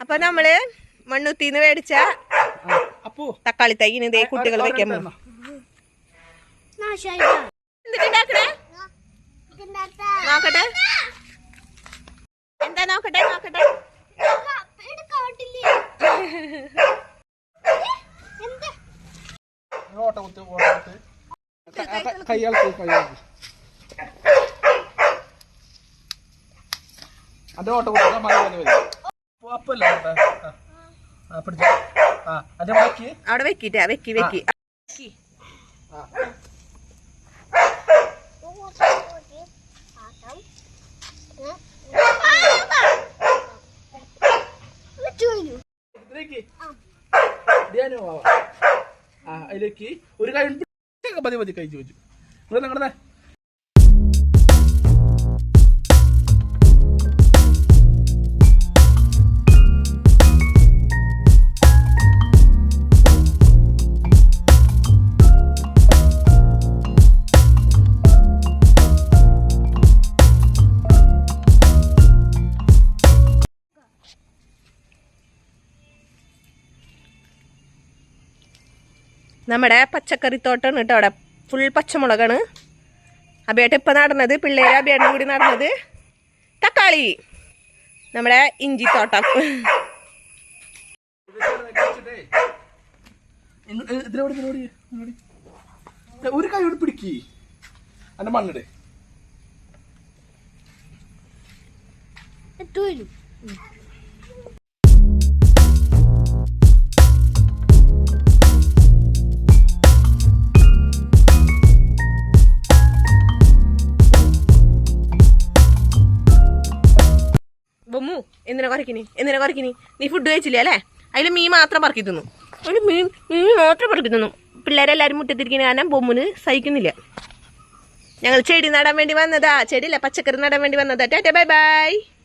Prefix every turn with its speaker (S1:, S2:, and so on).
S1: അപ്പൊ നമ്മൾ മണ്ണുത്തിന്ന് മേടിച്ച
S2: അപ്പു.
S1: തക്കാളി തൈന് ഇതേ കുട്ടികൾ വെക്കാൻ പോകും എന്തിട്ടുണ്ടാക്കണേ നോക്കട്ടെ. എന്താ നോക്കട്ടെ നോക്കട്ടെ.
S2: അത് ഓട്ട കുത്ത മഴ പോലെ വരും. അപ്പല്ല ആ. ആ ആ അതെ വെക്കി.
S1: അവിടെ വെക്കിട്ടാ വെക്കി വെക്കി.
S2: അതിലേക്ക്. ഒരു കൈ മതി മതി കൈ ചോദിച്ചു. നിങ്ങൾ നിങ്ങളുടെ
S1: നമ്മുടെ പച്ചക്കറി തോട്ടമാണ് കേട്ടോ അവിടെ. ഫുൾ പച്ചമുളകാണ്. അബിയേട്ട ഇപ്പം നടന്നത് പിള്ളേർ അബിയേട്ടനും കൂടി നടന്നത് തക്കാളി. നമ്മുടെ ഇഞ്ചി തോട്ടം
S2: ഒരു കൈ കൊണ്ട് പിടിക്ക്. അന്റെ മണ്ണിടെ.
S1: എന്തിനാ കുറയ്ക്കിനി എന്തിനാ കുറയ്ക്കിനി നീ ഫുഡ് കഴിച്ചില്ലേ അല്ലേ? അതിൽ മീൻ മാത്രം പറക്കി തിന്നു. അതിൽ മീൻ മീൻ മാത്രം പറക്കി തിന്നു. പിള്ളേരെല്ലാവരും മുറ്റത്തിരിക്കുന്ന കാരണം ബൊമ്മിന് സഹിക്കുന്നില്ല. ഞങ്ങൾ ചെടി നടാൻ വേണ്ടി വന്നതാ. ചെടിയില്ല പച്ചക്കറി നടാൻ വേണ്ടി വന്നതാ. Tata bye bye.